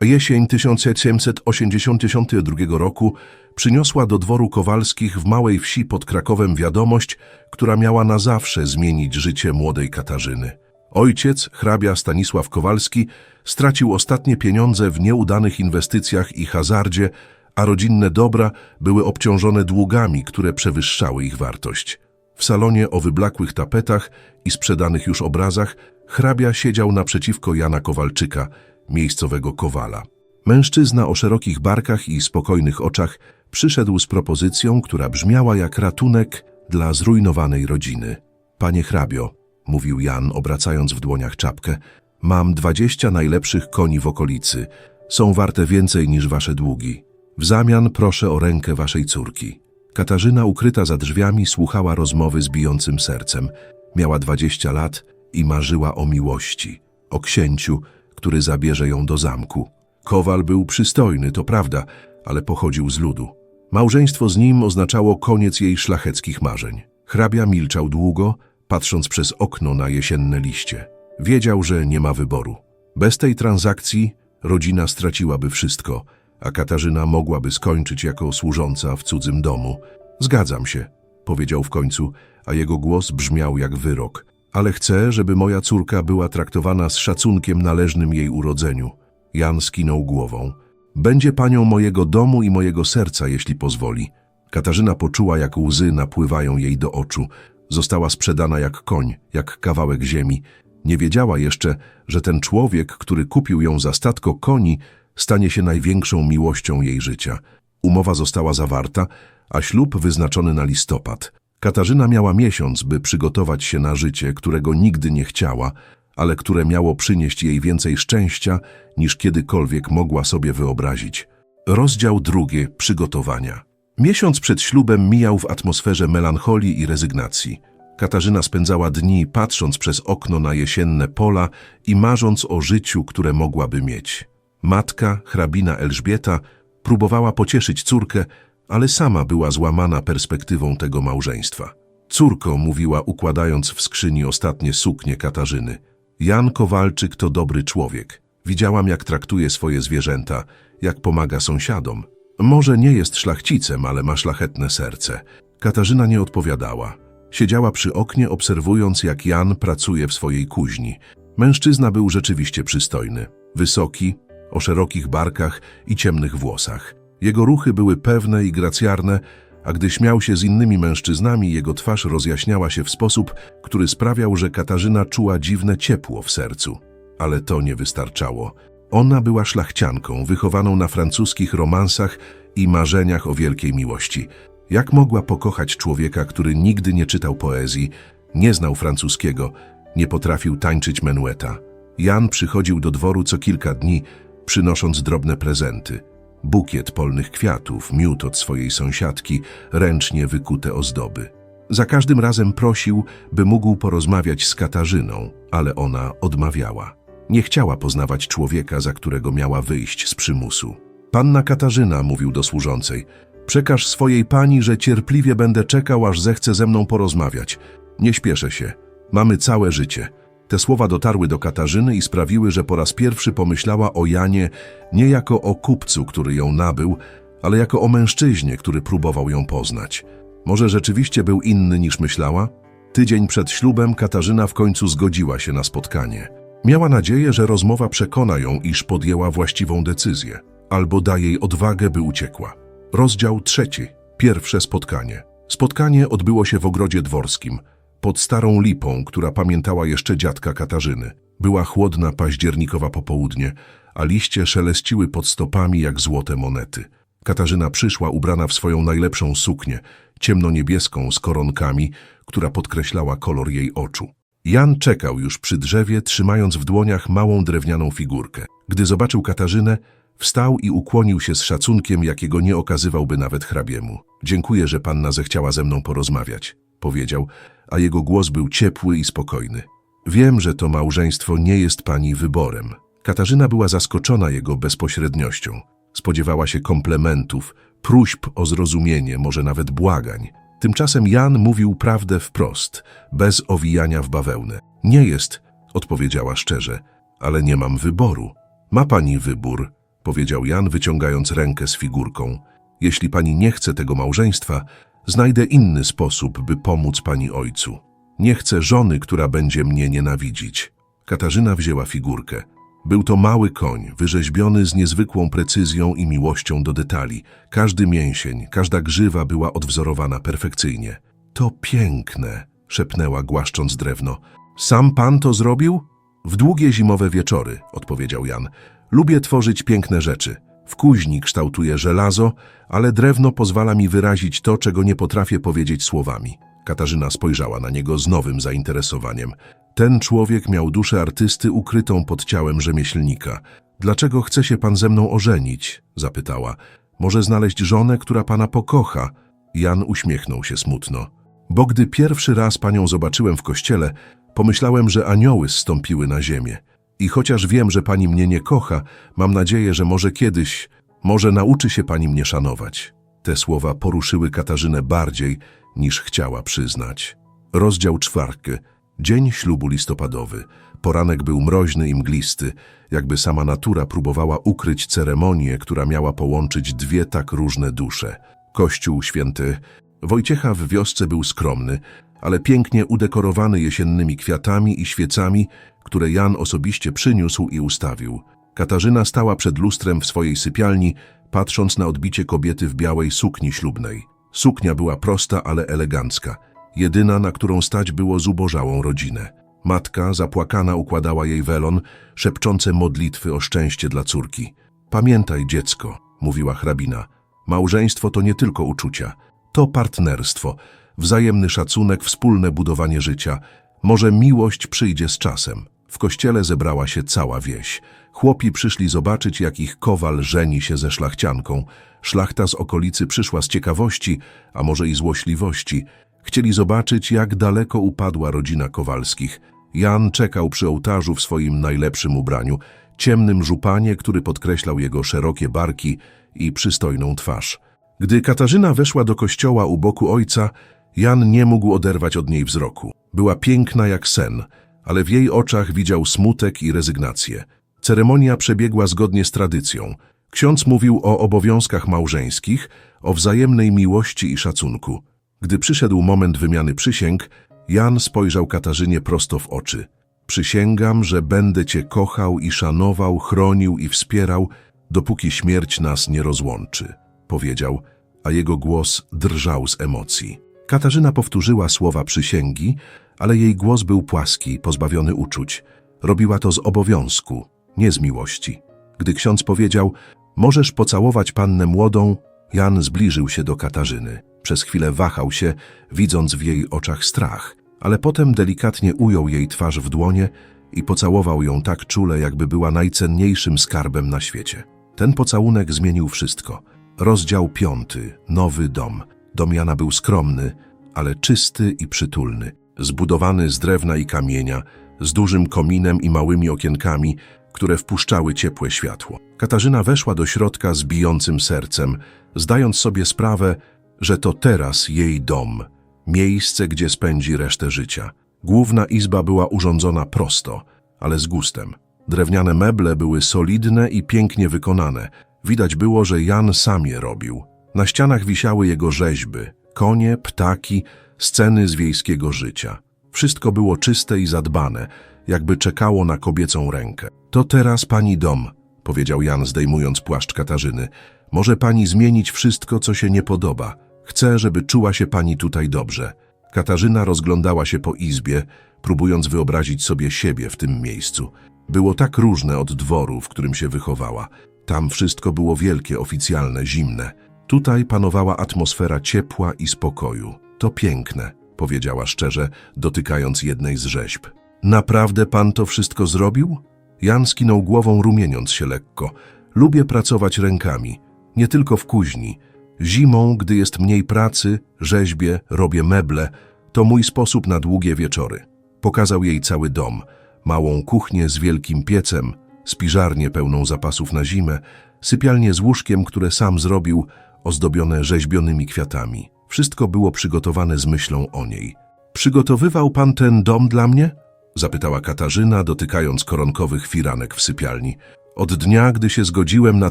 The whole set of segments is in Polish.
Jesień 1782 roku przyniosła do dworu Kowalskich w małej wsi pod Krakowem wiadomość, która miała na zawsze zmienić życie młodej Katarzyny. Ojciec, hrabia Stanisław Kowalski, stracił ostatnie pieniądze w nieudanych inwestycjach i hazardzie, a rodzinne dobra były obciążone długami, które przewyższały ich wartość. W salonie o wyblakłych tapetach i sprzedanych już obrazach hrabia siedział naprzeciwko Jana Kowalczyka, miejscowego kowala. Mężczyzna o szerokich barkach i spokojnych oczach przyszedł z propozycją, która brzmiała jak ratunek dla zrujnowanej rodziny. Panie hrabio, mówił Jan, obracając w dłoniach czapkę, mam dwadzieścia najlepszych koni w okolicy. Są warte więcej niż wasze długi. W zamian proszę o rękę waszej córki. Katarzyna, ukryta za drzwiami, słuchała rozmowy z bijącym sercem. Miała dwadzieścia lat i marzyła o miłości, o księciu, który zabierze ją do zamku. Kowal był przystojny, to prawda, ale pochodził z ludu. Małżeństwo z nim oznaczało koniec jej szlacheckich marzeń. Hrabia milczał długo, patrząc przez okno na jesienne liście. Wiedział, że nie ma wyboru. Bez tej transakcji rodzina straciłaby wszystko, a Katarzyna mogłaby skończyć jako służąca w cudzym domu. Zgadzam się, powiedział w końcu, a jego głos brzmiał jak wyrok. Ale chcę, żeby moja córka była traktowana z szacunkiem należnym jej urodzeniu. Jan skinął głową. Będzie panią mojego domu i mojego serca, jeśli pozwoli. Katarzyna poczuła, jak łzy napływają jej do oczu. Została sprzedana jak koń, jak kawałek ziemi. Nie wiedziała jeszcze, że ten człowiek, który kupił ją za statko koni, stanie się największą miłością jej życia. Umowa została zawarta, a ślub wyznaczony na listopad. Katarzyna miała miesiąc, by przygotować się na życie, którego nigdy nie chciała, ale które miało przynieść jej więcej szczęścia, niż kiedykolwiek mogła sobie wyobrazić. Rozdział drugi. Przygotowania. Miesiąc przed ślubem mijał w atmosferze melancholii i rezygnacji. Katarzyna spędzała dni patrząc przez okno na jesienne pola i marząc o życiu, które mogłaby mieć. Matka, hrabina Elżbieta, próbowała pocieszyć córkę, ale sama była złamana perspektywą tego małżeństwa. Córko, mówiła układając w skrzyni ostatnie suknie Katarzyny. Jan Kowalczyk to dobry człowiek. Widziałam, jak traktuje swoje zwierzęta, jak pomaga sąsiadom. Może nie jest szlachcicem, ale ma szlachetne serce. Katarzyna nie odpowiadała. Siedziała przy oknie, obserwując, jak Jan pracuje w swojej kuźni. Mężczyzna był rzeczywiście przystojny. Wysoki, o szerokich barkach i ciemnych włosach. Jego ruchy były pewne i gracjarne, a gdy śmiał się z innymi mężczyznami, jego twarz rozjaśniała się w sposób, który sprawiał, że Katarzyna czuła dziwne ciepło w sercu. Ale to nie wystarczało. Ona była szlachcianką, wychowaną na francuskich romansach i marzeniach o wielkiej miłości. Jak mogła pokochać człowieka, który nigdy nie czytał poezji, nie znał francuskiego, nie potrafił tańczyć menueta? Jan przychodził do dworu co kilka dni, przynosząc drobne prezenty. Bukiet polnych kwiatów, miód od swojej sąsiadki, ręcznie wykute ozdoby. Za każdym razem prosił, by mógł porozmawiać z Katarzyną, ale ona odmawiała. Nie chciała poznawać człowieka, za którego miała wyjść z przymusu. Panna Katarzyna, mówił do służącej, przekaż swojej pani, że cierpliwie będę czekał, aż zechce ze mną porozmawiać. Nie śpieszę się. Mamy całe życie. Te słowa dotarły do Katarzyny i sprawiły, że po raz pierwszy pomyślała o Janie nie jako o kupcu, który ją nabył, ale jako o mężczyźnie, który próbował ją poznać. Może rzeczywiście był inny niż myślała? Tydzień przed ślubem Katarzyna w końcu zgodziła się na spotkanie. Miała nadzieję, że rozmowa przekona ją, iż podjęła właściwą decyzję, albo da jej odwagę, by uciekła. Rozdział trzeci. Pierwsze spotkanie. Spotkanie odbyło się w ogrodzie dworskim, pod starą lipą, która pamiętała jeszcze dziadka Katarzyny. Była chłodna październikowa popołudnie, a liście szeleściły pod stopami jak złote monety. Katarzyna przyszła ubrana w swoją najlepszą suknię, ciemnoniebieską z koronkami, która podkreślała kolor jej oczu. Jan czekał już przy drzewie, trzymając w dłoniach małą drewnianą figurkę. Gdy zobaczył Katarzynę, wstał i ukłonił się z szacunkiem, jakiego nie okazywałby nawet hrabiemu. Dziękuję, że panna zechciała ze mną porozmawiać, powiedział, a jego głos był ciepły i spokojny. Wiem, że to małżeństwo nie jest pani wyborem. Katarzyna była zaskoczona jego bezpośredniością. Spodziewała się komplementów, próśb o zrozumienie, może nawet błagań. Tymczasem Jan mówił prawdę wprost, bez owijania w bawełnę. Nie jest, odpowiedziała szczerze, ale nie mam wyboru. Ma pani wybór, powiedział Jan, wyciągając rękę z figurką. Jeśli pani nie chce tego małżeństwa, znajdę inny sposób, by pomóc pani ojcu. Nie chcę żony, która będzie mnie nienawidzić. Katarzyna wzięła figurkę. Był to mały koń, wyrzeźbiony z niezwykłą precyzją i miłością do detali. Każdy mięsień, każda grzywa była odwzorowana perfekcyjnie. To piękne, szepnęła, głaszcząc drewno. Sam pan to zrobił? W długie zimowe wieczory, odpowiedział Jan. Lubię tworzyć piękne rzeczy. W kuźni kształtuję żelazo, ale drewno pozwala mi wyrazić to, czego nie potrafię powiedzieć słowami. Katarzyna spojrzała na niego z nowym zainteresowaniem. Ten człowiek miał duszę artysty ukrytą pod ciałem rzemieślnika. Dlaczego chce się pan ze mną ożenić? zapytała. Może znaleźć żonę, która pana pokocha? Jan uśmiechnął się smutno. Bo gdy pierwszy raz panią zobaczyłem w kościele, pomyślałem, że anioły zstąpiły na ziemię. I chociaż wiem, że pani mnie nie kocha, mam nadzieję, że może kiedyś, może nauczy się pani mnie szanować. Te słowa poruszyły Katarzynę bardziej, niż chciała przyznać. Rozdział czwarty. Dzień ślubu listopadowy. Poranek był mroźny i mglisty, jakby sama natura próbowała ukryć ceremonię, która miała połączyć dwie tak różne dusze. Kościół święty Wojciecha w wiosce był skromny, ale pięknie udekorowany jesiennymi kwiatami i świecami, które Jan osobiście przyniósł i ustawił. Katarzyna stała przed lustrem w swojej sypialni, patrząc na odbicie kobiety w białej sukni ślubnej. Suknia była prosta, ale elegancka, jedyna, na którą stać było zubożałą rodzinę. Matka, zapłakana, układała jej welon, szepczące modlitwy o szczęście dla córki. Pamiętaj, dziecko, mówiła hrabina, małżeństwo to nie tylko uczucia, to partnerstwo, wzajemny szacunek, wspólne budowanie życia. Może miłość przyjdzie z czasem. W kościele zebrała się cała wieś. Chłopi przyszli zobaczyć, jak ich kowal żeni się ze szlachcianką. Szlachta z okolicy przyszła z ciekawości, a może i złośliwości. Chcieli zobaczyć, jak daleko upadła rodzina Kowalskich. Jan czekał przy ołtarzu w swoim najlepszym ubraniu, ciemnym żupanie, który podkreślał jego szerokie barki i przystojną twarz. Gdy Katarzyna weszła do kościoła u boku ojca, Jan nie mógł oderwać od niej wzroku. Była piękna jak sen, ale w jej oczach widział smutek i rezygnację. Ceremonia przebiegła zgodnie z tradycją. Ksiądz mówił o obowiązkach małżeńskich, o wzajemnej miłości i szacunku. Gdy przyszedł moment wymiany przysięg, Jan spojrzał Katarzynie prosto w oczy. Przysięgam, że będę cię kochał i szanował, chronił i wspierał, dopóki śmierć nas nie rozłączy, powiedział, a jego głos drżał z emocji. Katarzyna powtórzyła słowa przysięgi, ale jej głos był płaski, pozbawiony uczuć. Robiła to z obowiązku, nie z miłości. Gdy ksiądz powiedział, możesz pocałować pannę młodą, Jan zbliżył się do Katarzyny. Przez chwilę wahał się, widząc w jej oczach strach, ale potem delikatnie ujął jej twarz w dłonie i pocałował ją tak czule, jakby była najcenniejszym skarbem na świecie. Ten pocałunek zmienił wszystko. Rozdział piąty. Nowy dom. Dom Jana był skromny, ale czysty i przytulny. Zbudowany z drewna i kamienia, z dużym kominem i małymi okienkami, które wpuszczały ciepłe światło. Katarzyna weszła do środka z bijącym sercem, zdając sobie sprawę, że to teraz jej dom, miejsce, gdzie spędzi resztę życia. Główna izba była urządzona prosto, ale z gustem. Drewniane meble były solidne i pięknie wykonane. Widać było, że Jan sam je robił. Na ścianach wisiały jego rzeźby, konie, ptaki, sceny z wiejskiego życia. Wszystko było czyste i zadbane, jakby czekało na kobiecą rękę. To teraz pani dom, powiedział Jan, zdejmując płaszcz Katarzyny. Może pani zmienić wszystko, co się nie podoba. Chcę, żeby czuła się pani tutaj dobrze. Katarzyna rozglądała się po izbie, próbując wyobrazić sobie siebie w tym miejscu. Było tak różne od dworu, w którym się wychowała. Tam wszystko było wielkie, oficjalne, zimne. Tutaj panowała atmosfera ciepła i spokoju. To piękne, powiedziała szczerze, dotykając jednej z rzeźb. Naprawdę pan to wszystko zrobił? Jan skinął głową, rumieniąc się lekko. Lubię pracować rękami, nie tylko w kuźni. Zimą, gdy jest mniej pracy, rzeźbię, robię meble. To mój sposób na długie wieczory. Pokazał jej cały dom. Małą kuchnię z wielkim piecem, spiżarnię pełną zapasów na zimę, sypialnię z łóżkiem, które sam zrobił, ozdobione rzeźbionymi kwiatami. Wszystko było przygotowane z myślą o niej. Przygotowywał pan ten dom dla mnie? Zapytała Katarzyna, dotykając koronkowych firanek w sypialni. Od dnia, gdy się zgodziłem na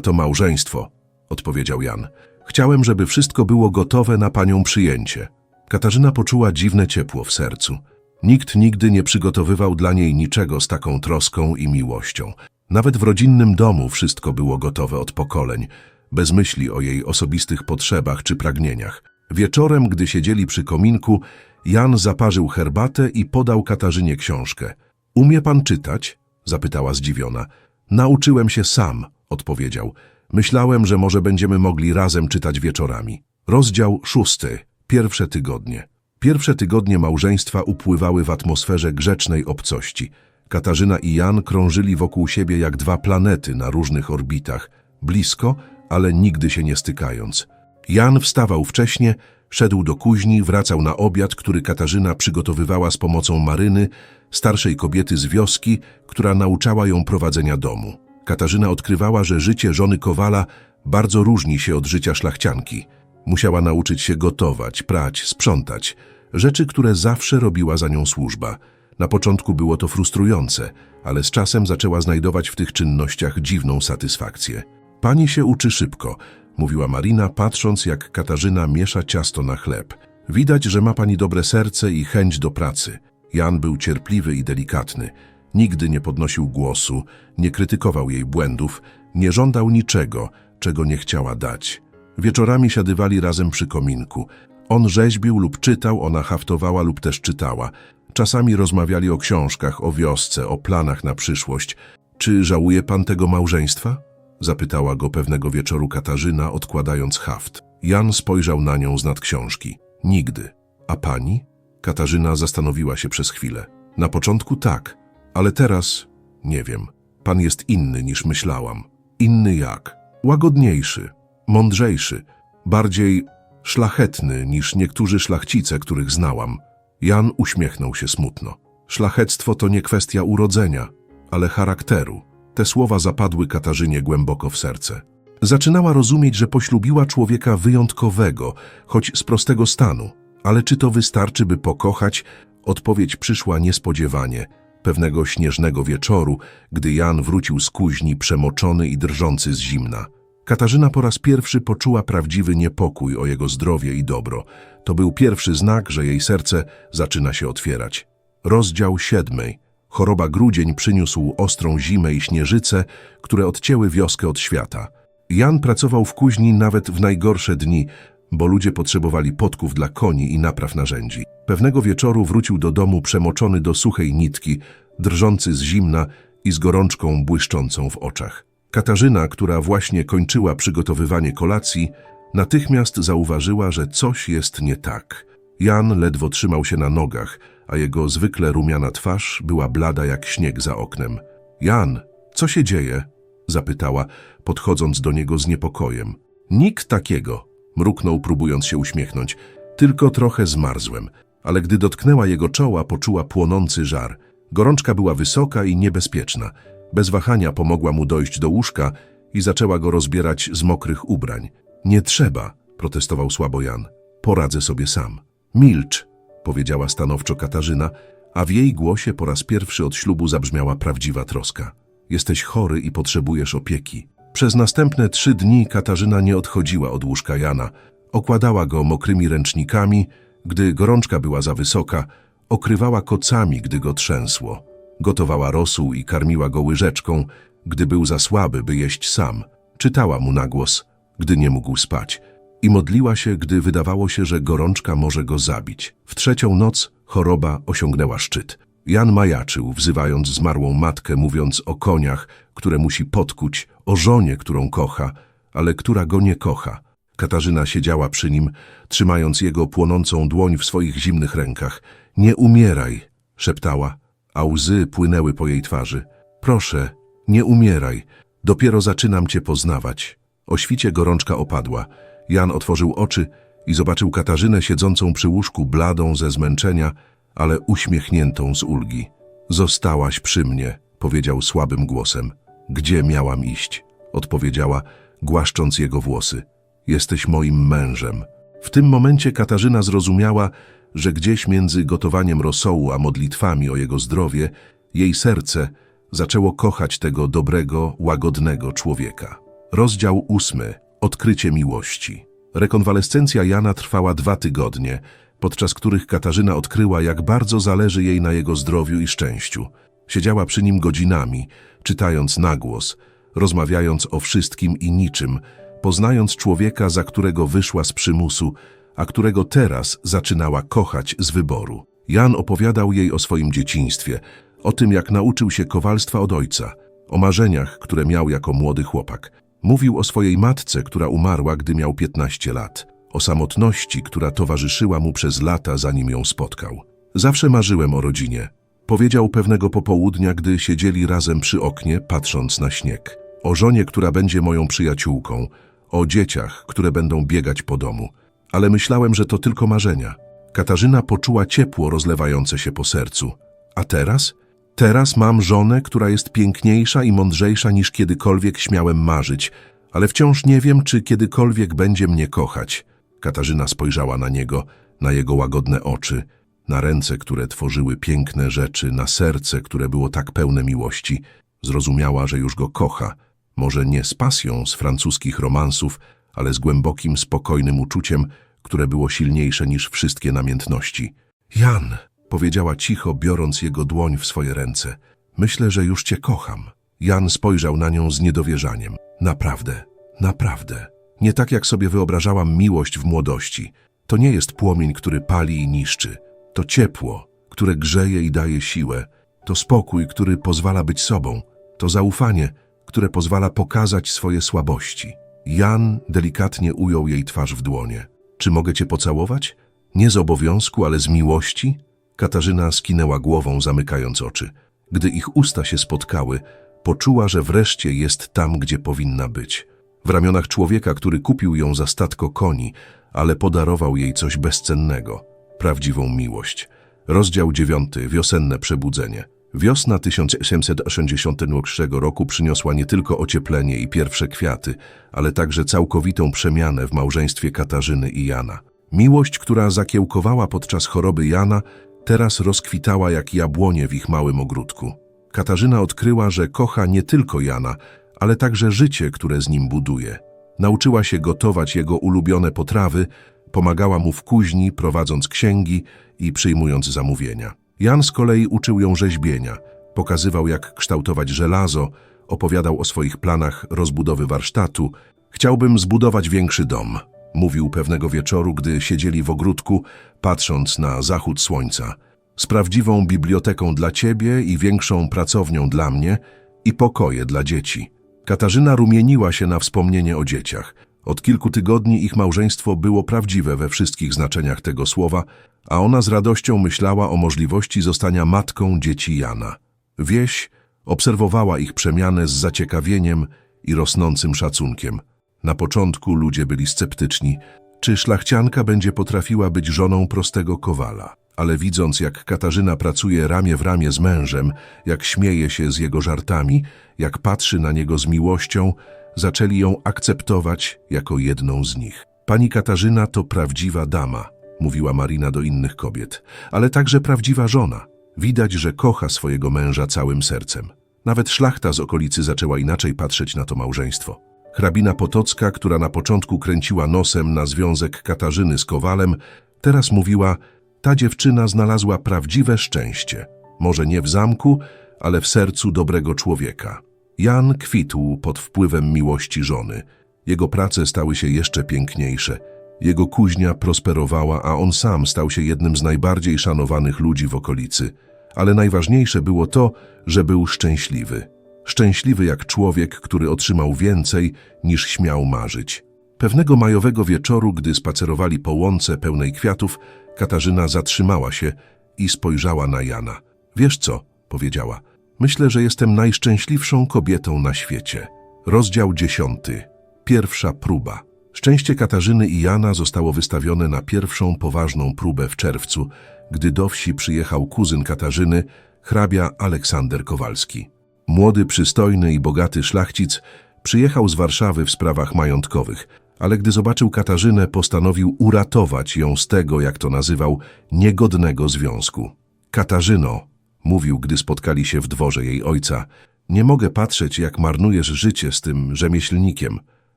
to małżeństwo, odpowiedział Jan. Chciałem, żeby wszystko było gotowe na panią przyjęcie. Katarzyna poczuła dziwne ciepło w sercu. Nikt nigdy nie przygotowywał dla niej niczego z taką troską i miłością. Nawet w rodzinnym domu wszystko było gotowe od pokoleń, bez myśli o jej osobistych potrzebach czy pragnieniach. Wieczorem, gdy siedzieli przy kominku, Jan zaparzył herbatę i podał Katarzynie książkę. Umie pan czytać? zapytała zdziwiona. Nauczyłem się sam, odpowiedział. Myślałem, że może będziemy mogli razem czytać wieczorami. Rozdział szósty. Pierwsze tygodnie. Pierwsze tygodnie małżeństwa upływały w atmosferze grzecznej obcości. Katarzyna i Jan krążyli wokół siebie jak dwa planety na różnych orbitach, blisko, ale nigdy się nie stykając. Jan wstawał wcześnie, szedł do kuźni, wracał na obiad, który Katarzyna przygotowywała z pomocą Maryny, starszej kobiety z wioski, która nauczała ją prowadzenia domu. Katarzyna odkrywała, że życie żony Kowala bardzo różni się od życia szlachcianki. Musiała nauczyć się gotować, prać, sprzątać, rzeczy, które zawsze robiła za nią służba. Na początku było to frustrujące, ale z czasem zaczęła znajdować w tych czynnościach dziwną satysfakcję. Pani się uczy szybko, mówiła Marina, patrząc jak Katarzyna miesza ciasto na chleb. Widać, że ma pani dobre serce i chęć do pracy. Jan był cierpliwy i delikatny. Nigdy nie podnosił głosu, nie krytykował jej błędów, nie żądał niczego, czego nie chciała dać. Wieczorami siadywali razem przy kominku. On rzeźbił lub czytał, ona haftowała lub też czytała. Czasami rozmawiali o książkach, o wiosce, o planach na przyszłość. Czy żałuje pan tego małżeństwa? Zapytała go pewnego wieczoru Katarzyna, odkładając haft. Jan spojrzał na nią z nad książki. Nigdy. A pani? Katarzyna zastanowiła się przez chwilę. Na początku tak, ale teraz nie wiem. Pan jest inny niż myślałam. Inny jak? Łagodniejszy, mądrzejszy, bardziej szlachetny niż niektórzy szlachcice, których znałam. Jan uśmiechnął się smutno. Szlachectwo to nie kwestia urodzenia, ale charakteru. Te słowa zapadły Katarzynie głęboko w serce. Zaczynała rozumieć, że poślubiła człowieka wyjątkowego, choć z prostego stanu. Ale czy to wystarczy, by pokochać? Odpowiedź przyszła niespodziewanie. Pewnego śnieżnego wieczoru, gdy Jan wrócił z kuźni przemoczony i drżący z zimna. Katarzyna po raz pierwszy poczuła prawdziwy niepokój o jego zdrowie i dobro. To był pierwszy znak, że jej serce zaczyna się otwierać. Rozdział siódmy. Choroba grudzień przyniósł ostrą zimę i śnieżyce, które odcięły wioskę od świata. Jan pracował w kuźni nawet w najgorsze dni, bo ludzie potrzebowali podków dla koni i napraw narzędzi. Pewnego wieczoru wrócił do domu przemoczony do suchej nitki, drżący z zimna i z gorączką błyszczącą w oczach. Katarzyna, która właśnie kończyła przygotowywanie kolacji, natychmiast zauważyła, że coś jest nie tak. Jan ledwo trzymał się na nogach, a jego zwykle rumiana twarz była blada jak śnieg za oknem. Jan, co się dzieje? zapytała, podchodząc do niego z niepokojem. Nikt takiego, mruknął, próbując się uśmiechnąć. Tylko trochę zmarzłem, ale gdy dotknęła jego czoła, poczuła płonący żar. Gorączka była wysoka i niebezpieczna. Bez wahania pomogła mu dojść do łóżka i zaczęła go rozbierać z mokrych ubrań. Nie trzeba, protestował słabo Jan. Poradzę sobie sam. Milcz, powiedziała stanowczo Katarzyna, a w jej głosie po raz pierwszy od ślubu zabrzmiała prawdziwa troska. Jesteś chory i potrzebujesz opieki. Przez następne trzy dni Katarzyna nie odchodziła od łóżka Jana. Okładała go mokrymi ręcznikami, gdy gorączka była za wysoka, okrywała kocami, gdy go trzęsło. Gotowała rosół i karmiła go łyżeczką, gdy był za słaby, by jeść sam. Czytała mu na głos, gdy nie mógł spać. I modliła się, gdy wydawało się, że gorączka może go zabić. W trzecią noc choroba osiągnęła szczyt. Jan majaczył, wzywając zmarłą matkę, mówiąc o koniach, które musi podkuć, o żonie, którą kocha, ale która go nie kocha. Katarzyna siedziała przy nim, trzymając jego płonącą dłoń w swoich zimnych rękach. Nie umieraj, szeptała, a łzy płynęły po jej twarzy. Proszę, nie umieraj, dopiero zaczynam cię poznawać. O świcie gorączka opadła. Jan otworzył oczy i zobaczył Katarzynę siedzącą przy łóżku, bladą ze zmęczenia, ale uśmiechniętą z ulgi. Zostałaś przy mnie, powiedział słabym głosem. Gdzie miałam iść? Odpowiedziała, głaszcząc jego włosy. Jesteś moim mężem. W tym momencie Katarzyna zrozumiała, że gdzieś między gotowaniem rosołu a modlitwami o jego zdrowie, jej serce Zaczęło kochać tego dobrego, łagodnego człowieka. Rozdział ósmy. Odkrycie miłości. Rekonwalescencja Jana trwała dwa tygodnie, podczas których Katarzyna odkryła, jak bardzo zależy jej na jego zdrowiu i szczęściu. Siedziała przy nim godzinami, czytając na głos, rozmawiając o wszystkim i niczym, poznając człowieka, za którego wyszła z przymusu, a którego teraz zaczynała kochać z wyboru. Jan opowiadał jej o swoim dzieciństwie, o tym, jak nauczył się kowalstwa od ojca, o marzeniach, które miał jako młody chłopak. Mówił o swojej matce, która umarła, gdy miał 15 lat, o samotności, która towarzyszyła mu przez lata, zanim ją spotkał. Zawsze marzyłem o rodzinie. Powiedział pewnego popołudnia, gdy siedzieli razem przy oknie, patrząc na śnieg. O żonie, która będzie moją przyjaciółką, o dzieciach, które będą biegać po domu. Ale myślałem, że to tylko marzenia. Katarzyna poczuła ciepło rozlewające się po sercu. A teraz? Teraz mam żonę, która jest piękniejsza i mądrzejsza niż kiedykolwiek śmiałem marzyć, ale wciąż nie wiem, czy kiedykolwiek będzie mnie kochać. Katarzyna spojrzała na niego, na jego łagodne oczy, na ręce, które tworzyły piękne rzeczy, na serce, które było tak pełne miłości. Zrozumiała, że już go kocha, może nie z pasją z francuskich romansów, ale z głębokim, spokojnym uczuciem, które było silniejsze niż wszystkie namiętności. Jan, powiedziała cicho, biorąc jego dłoń w swoje ręce. Myślę, że już cię kocham. Jan spojrzał na nią z niedowierzaniem. Naprawdę, naprawdę. Nie tak jak sobie wyobrażałam miłość w młodości. To nie jest płomień, który pali i niszczy. To ciepło, które grzeje i daje siłę. To spokój, który pozwala być sobą. To zaufanie, które pozwala pokazać swoje słabości. Jan delikatnie ujął jej twarz w dłonie. Czy mogę cię pocałować? Nie z obowiązku, ale z miłości? Katarzyna skinęła głową, zamykając oczy. Gdy ich usta się spotkały, poczuła, że wreszcie jest tam, gdzie powinna być. W ramionach człowieka, który kupił ją za statko koni, ale podarował jej coś bezcennego. Prawdziwą miłość. Rozdział dziewiąty. Wiosenne przebudzenie. Wiosna 1883 roku przyniosła nie tylko ocieplenie i pierwsze kwiaty, ale także całkowitą przemianę w małżeństwie Katarzyny i Jana. Miłość, która zakiełkowała podczas choroby Jana, teraz rozkwitała jak jabłonie w ich małym ogródku. Katarzyna odkryła, że kocha nie tylko Jana, ale także życie, które z nim buduje. Nauczyła się gotować jego ulubione potrawy, pomagała mu w kuźni, prowadząc księgi i przyjmując zamówienia. Jan z kolei uczył ją rzeźbienia, pokazywał jak kształtować żelazo, opowiadał o swoich planach rozbudowy warsztatu. Chciałbym zbudować większy dom, mówił pewnego wieczoru, gdy siedzieli w ogródku, patrząc na zachód słońca. Z prawdziwą biblioteką dla ciebie i większą pracownią dla mnie i pokoje dla dzieci. Katarzyna rumieniła się na wspomnienie o dzieciach. Od kilku tygodni ich małżeństwo było prawdziwe we wszystkich znaczeniach tego słowa, a ona z radością myślała o możliwości zostania matką dzieci Jana. Wieś obserwowała ich przemianę z zaciekawieniem i rosnącym szacunkiem. Na początku ludzie byli sceptyczni, czy szlachcianka będzie potrafiła być żoną prostego kowala. Ale widząc, jak Katarzyna pracuje ramię w ramię z mężem, jak śmieje się z jego żartami, jak patrzy na niego z miłością, zaczęli ją akceptować jako jedną z nich. Pani Katarzyna to prawdziwa dama, mówiła Marina do innych kobiet, ale także prawdziwa żona. Widać, że kocha swojego męża całym sercem. Nawet szlachta z okolicy zaczęła inaczej patrzeć na to małżeństwo. Hrabina Potocka, która na początku kręciła nosem na związek Katarzyny z Kowalem, teraz mówiła, ta dziewczyna znalazła prawdziwe szczęście. Może nie w zamku, ale w sercu dobrego człowieka. Jan kwitł pod wpływem miłości żony. Jego prace stały się jeszcze piękniejsze. Jego kuźnia prosperowała, a on sam stał się jednym z najbardziej szanowanych ludzi w okolicy. Ale najważniejsze było to, że był szczęśliwy. Szczęśliwy jak człowiek, który otrzymał więcej niż śmiał marzyć. Pewnego majowego wieczoru, gdy spacerowali po łące pełnej kwiatów, Katarzyna zatrzymała się i spojrzała na Jana. Wiesz co? powiedziała. Myślę, że jestem najszczęśliwszą kobietą na świecie. Rozdział dziesiąty. Pierwsza próba. Szczęście Katarzyny i Jana zostało wystawione na pierwszą poważną próbę w czerwcu, gdy do wsi przyjechał kuzyn Katarzyny, hrabia Aleksander Kowalski. Młody, przystojny i bogaty szlachcic przyjechał z Warszawy w sprawach majątkowych, ale gdy zobaczył Katarzynę, postanowił uratować ją z tego, jak to nazywał, niegodnego związku. Katarzyno, mówił, gdy spotkali się w dworze jej ojca. Nie mogę patrzeć, jak marnujesz życie z tym rzemieślnikiem.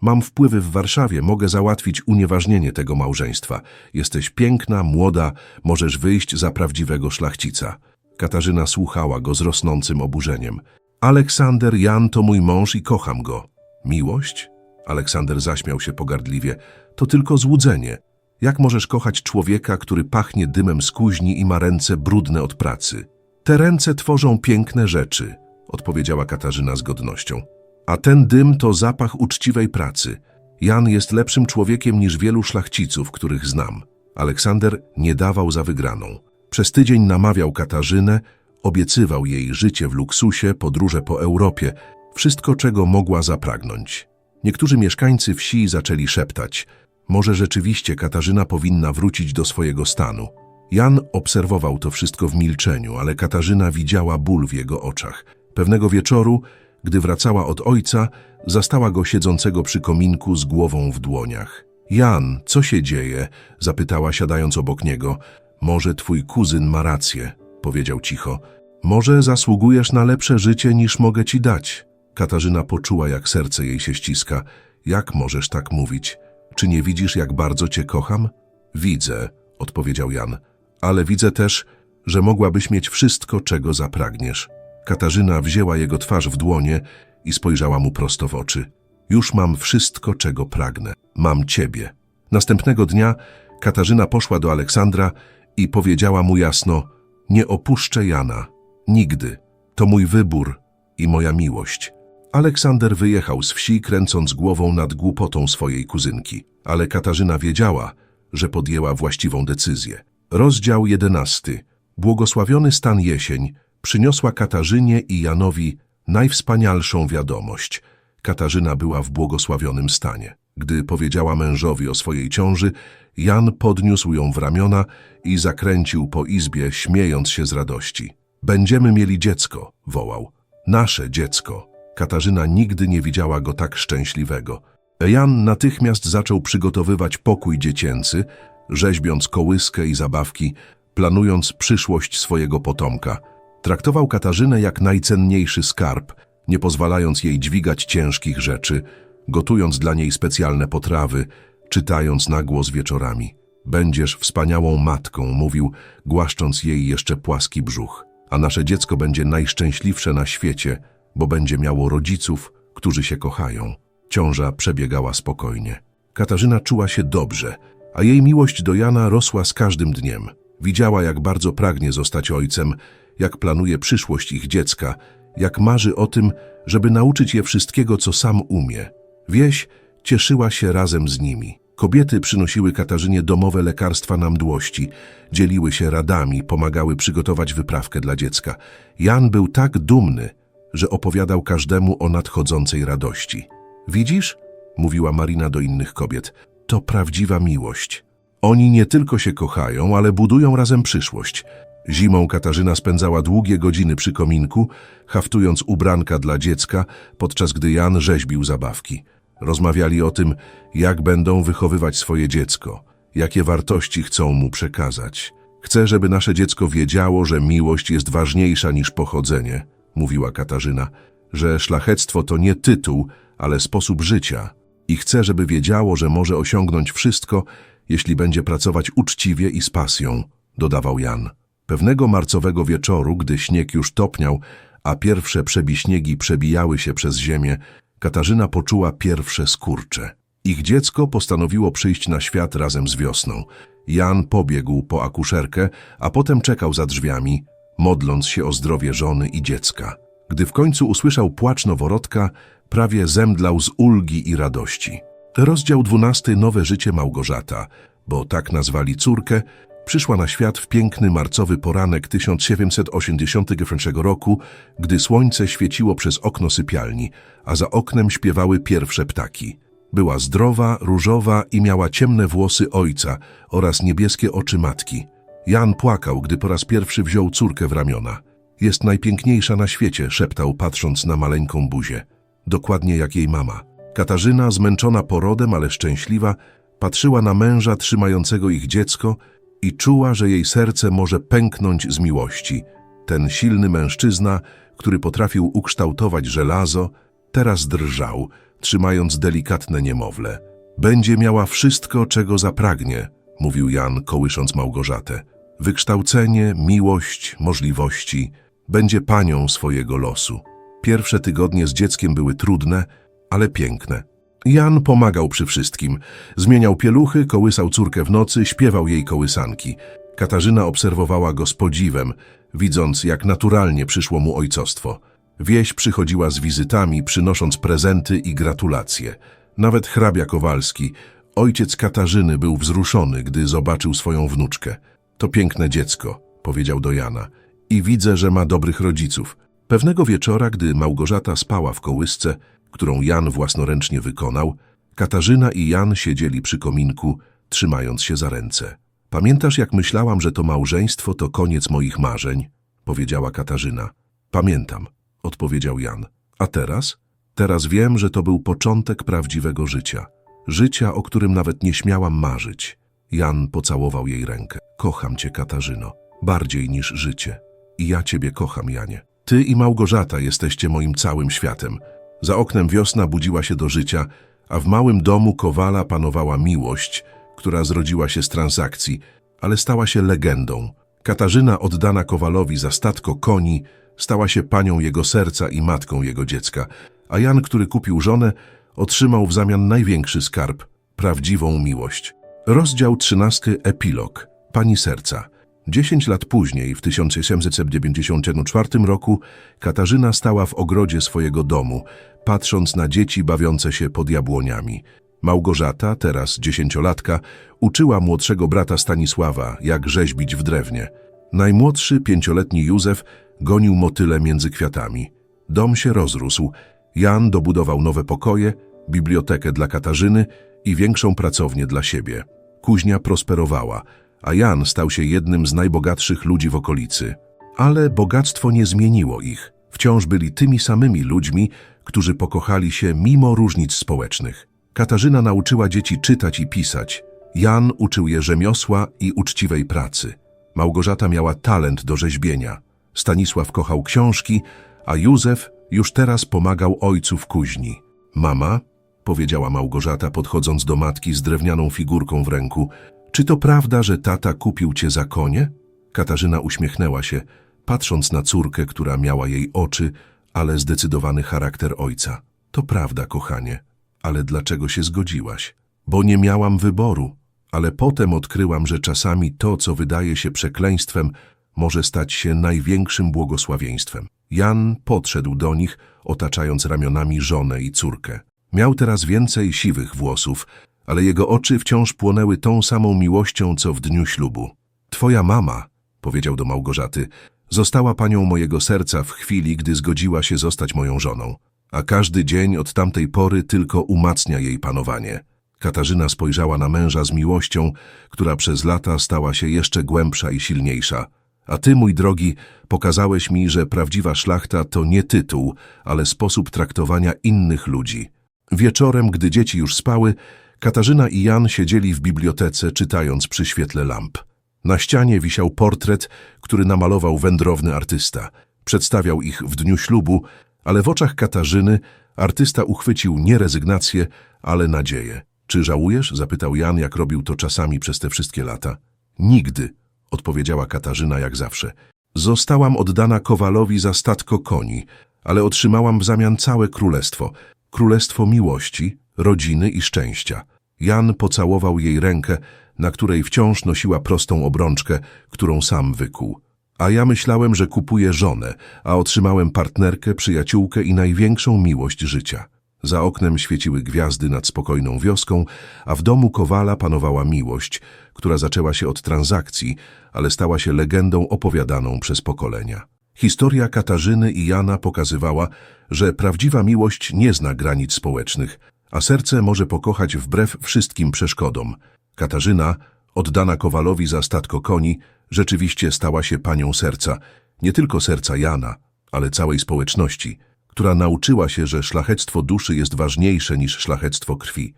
Mam wpływy w Warszawie, mogę załatwić unieważnienie tego małżeństwa. Jesteś piękna, młoda, możesz wyjść za prawdziwego szlachcica. Katarzyna słuchała go z rosnącym oburzeniem. Aleksander Jan to mój mąż i kocham go. Miłość? Aleksander zaśmiał się pogardliwie. To tylko złudzenie. Jak możesz kochać człowieka, który pachnie dymem z kuźni i ma ręce brudne od pracy? Te ręce tworzą piękne rzeczy, odpowiedziała Katarzyna z godnością. A ten dym to zapach uczciwej pracy. Jan jest lepszym człowiekiem niż wielu szlachciców, których znam. Aleksander nie dawał za wygraną. Przez tydzień namawiał Katarzynę, obiecywał jej życie w luksusie, podróże po Europie, wszystko czego mogła zapragnąć. Niektórzy mieszkańcy wsi zaczęli szeptać, może rzeczywiście Katarzyna powinna wrócić do swojego stanu. Jan obserwował to wszystko w milczeniu, ale Katarzyna widziała ból w jego oczach. Pewnego wieczoru, gdy wracała od ojca, zastała go siedzącego przy kominku z głową w dłoniach. Jan, co się dzieje? zapytała siadając obok niego. Może twój kuzyn ma rację, powiedział cicho. Może zasługujesz na lepsze życie niż mogę ci dać. Katarzyna poczuła, jak serce jej się ściska. Jak możesz tak mówić? Czy nie widzisz, jak bardzo cię kocham? Widzę, odpowiedział Jan, ale widzę też, że mogłabyś mieć wszystko, czego zapragniesz. Katarzyna wzięła jego twarz w dłonie i spojrzała mu prosto w oczy. Już mam wszystko, czego pragnę. Mam ciebie. Następnego dnia Katarzyna poszła do Aleksandra i powiedziała mu jasno: Nie opuszczę Jana. Nigdy. To mój wybór i moja miłość. Aleksander wyjechał z wsi, kręcąc głową nad głupotą swojej kuzynki, ale Katarzyna wiedziała, że podjęła właściwą decyzję. Rozdział jedenasty. Błogosławiony stan jesień przyniosła Katarzynie i Janowi najwspanialszą wiadomość. Katarzyna była w błogosławionym stanie. Gdy powiedziała mężowi o swojej ciąży, Jan podniósł ją w ramiona i zakręcił po izbie, śmiejąc się z radości. Będziemy mieli dziecko, wołał. Nasze dziecko. Katarzyna nigdy nie widziała go tak szczęśliwego. Jan natychmiast zaczął przygotowywać pokój dziecięcy, rzeźbiąc kołyskę i zabawki, planując przyszłość swojego potomka. Traktował Katarzynę jak najcenniejszy skarb, nie pozwalając jej dźwigać ciężkich rzeczy, gotując dla niej specjalne potrawy, czytając na głos wieczorami. Będziesz wspaniałą matką, mówił, głaszcząc jej jeszcze płaski brzuch. A nasze dziecko będzie najszczęśliwsze na świecie, bo będzie miało rodziców, którzy się kochają. Ciąża przebiegała spokojnie. Katarzyna czuła się dobrze, a jej miłość do Jana rosła z każdym dniem. Widziała, jak bardzo pragnie zostać ojcem, jak planuje przyszłość ich dziecka, jak marzy o tym, żeby nauczyć je wszystkiego, co sam umie. Wieś cieszyła się razem z nimi. Kobiety przynosiły Katarzynie domowe lekarstwa na mdłości, dzieliły się radami, pomagały przygotować wyprawkę dla dziecka. Jan był tak dumny, że opowiadał każdemu o nadchodzącej radości. Widzisz? mówiła Marina do innych kobiet. To prawdziwa miłość. Oni nie tylko się kochają, ale budują razem przyszłość. Zimą Katarzyna spędzała długie godziny przy kominku, haftując ubranka dla dziecka, podczas gdy Jan rzeźbił zabawki. Rozmawiali o tym, jak będą wychowywać swoje dziecko, jakie wartości chcą mu przekazać. Chcę, żeby nasze dziecko wiedziało, że miłość jest ważniejsza niż pochodzenie, mówiła Katarzyna, że szlachectwo to nie tytuł, ale sposób życia. I chcę, żeby wiedziało, że może osiągnąć wszystko, jeśli będzie pracować uczciwie i z pasją, dodawał Jan. Pewnego marcowego wieczoru, gdy śnieg już topniał, a pierwsze przebiśniegi przebijały się przez ziemię, Katarzyna poczuła pierwsze skurcze. Ich dziecko postanowiło przyjść na świat razem z wiosną. Jan pobiegł po akuszerkę, a potem czekał za drzwiami, modląc się o zdrowie żony i dziecka. Gdy w końcu usłyszał płacz noworodka, prawie zemdlał z ulgi i radości. Rozdział dwunasty Nowe życie Małgorzata, bo tak nazwali córkę, przyszła na świat w piękny marcowy poranek 1781 roku, gdy słońce świeciło przez okno sypialni, a za oknem śpiewały pierwsze ptaki. Była zdrowa, różowa i miała ciemne włosy ojca oraz niebieskie oczy matki. Jan płakał, gdy po raz pierwszy wziął córkę w ramiona. Jest najpiękniejsza na świecie, szeptał, patrząc na maleńką buzię. Dokładnie jak jej mama. Katarzyna, zmęczona porodem, ale szczęśliwa, patrzyła na męża trzymającego ich dziecko i czuła, że jej serce może pęknąć z miłości. Ten silny mężczyzna, który potrafił ukształtować żelazo, teraz drżał, trzymając delikatne niemowlę. Będzie miała wszystko, czego zapragnie, mówił Jan, kołysząc Małgorzatę. Wykształcenie, miłość, możliwości. Będzie panią swojego losu. Pierwsze tygodnie z dzieckiem były trudne, ale piękne. Jan pomagał przy wszystkim. Zmieniał pieluchy, kołysał córkę w nocy, śpiewał jej kołysanki. Katarzyna obserwowała go z podziwem, widząc, jak naturalnie przyszło mu ojcostwo. Wieś przychodziła z wizytami, przynosząc prezenty i gratulacje. Nawet hrabia Kowalski, ojciec Katarzyny, był wzruszony, gdy zobaczył swoją wnuczkę. To piękne dziecko, powiedział do Jana. I widzę, że ma dobrych rodziców. Pewnego wieczora, gdy Małgorzata spała w kołysce, którą Jan własnoręcznie wykonał, Katarzyna i Jan siedzieli przy kominku, trzymając się za ręce. Pamiętasz, jak myślałam, że to małżeństwo to koniec moich marzeń? Powiedziała Katarzyna. Pamiętam, odpowiedział Jan. A teraz? Teraz wiem, że to był początek prawdziwego życia. Życia, o którym nawet nie śmiałam marzyć. Jan pocałował jej rękę. Kocham cię, Katarzyno, bardziej niż życie. I ja ciebie kocham, Janie. Ty i Małgorzata jesteście moim całym światem. Za oknem wiosna budziła się do życia, a w małym domu Kowala panowała miłość, która zrodziła się z transakcji, ale stała się legendą. Katarzyna oddana Kowalowi za statko koni stała się panią jego serca i matką jego dziecka, a Jan, który kupił żonę, otrzymał w zamian największy skarb – prawdziwą miłość. Rozdział 13. Epilog. Pani serca. Dziesięć lat później, w 1794 roku, Katarzyna stała w ogrodzie swojego domu, patrząc na dzieci bawiące się pod jabłoniami. Małgorzata, teraz dziesięciolatka, uczyła młodszego brata Stanisława, jak rzeźbić w drewnie. Najmłodszy, pięcioletni Józef, gonił motyle między kwiatami. Dom się rozrósł. Jan dobudował nowe pokoje, bibliotekę dla Katarzyny i większą pracownię dla siebie. Kuźnia prosperowała, a Jan stał się jednym z najbogatszych ludzi w okolicy. Ale bogactwo nie zmieniło ich. Wciąż byli tymi samymi ludźmi, którzy pokochali się mimo różnic społecznych. Katarzyna nauczyła dzieci czytać i pisać. Jan uczył je rzemiosła i uczciwej pracy. Małgorzata miała talent do rzeźbienia. Stanisław kochał książki, a Józef już teraz pomagał ojcu w kuźni. Mama, powiedziała Małgorzata, podchodząc do matki z drewnianą figurką w ręku, czy to prawda, że tata kupił cię za konie? Katarzyna uśmiechnęła się, patrząc na córkę, która miała jej oczy, ale zdecydowany charakter ojca. To prawda, kochanie, ale dlaczego się zgodziłaś? Bo nie miałam wyboru, ale potem odkryłam, że czasami to, co wydaje się przekleństwem, może stać się największym błogosławieństwem. Jan podszedł do nich, otaczając ramionami żonę i córkę. Miał teraz więcej siwych włosów, ale jego oczy wciąż płonęły tą samą miłością, co w dniu ślubu. Twoja mama, powiedział do Małgorzaty, została panią mojego serca w chwili, gdy zgodziła się zostać moją żoną, a każdy dzień od tamtej pory tylko umacnia jej panowanie. Katarzyna spojrzała na męża z miłością, która przez lata stała się jeszcze głębsza i silniejsza. A ty, mój drogi, pokazałeś mi, że prawdziwa szlachta to nie tytuł, ale sposób traktowania innych ludzi. Wieczorem, gdy dzieci już spały, Katarzyna i Jan siedzieli w bibliotece, czytając przy świetle lamp. Na ścianie wisiał portret, który namalował wędrowny artysta. Przedstawiał ich w dniu ślubu, ale w oczach Katarzyny artysta uchwycił nie rezygnację, ale nadzieję. Czy żałujesz? zapytał Jan, jak robił to czasami przez te wszystkie lata. Nigdy, odpowiedziała Katarzyna jak zawsze. Zostałam oddana Kowalowi za statko koni, ale otrzymałam w zamian całe królestwo. Królestwo miłości, rodziny i szczęścia. Jan pocałował jej rękę, na której wciąż nosiła prostą obrączkę, którą sam wykuł. A ja myślałem, że kupuję żonę, a otrzymałem partnerkę, przyjaciółkę i największą miłość życia. Za oknem świeciły gwiazdy nad spokojną wioską, a w domu Kowala panowała miłość, która zaczęła się od transakcji, ale stała się legendą opowiadaną przez pokolenia. Historia Katarzyny i Jana pokazywała, że prawdziwa miłość nie zna granic społecznych, a serce może pokochać wbrew wszystkim przeszkodom. Katarzyna, oddana Kowalowi za statko koni, rzeczywiście stała się panią serca, nie tylko serca Jana, ale całej społeczności, która nauczyła się, że szlachectwo duszy jest ważniejsze niż szlachectwo krwi.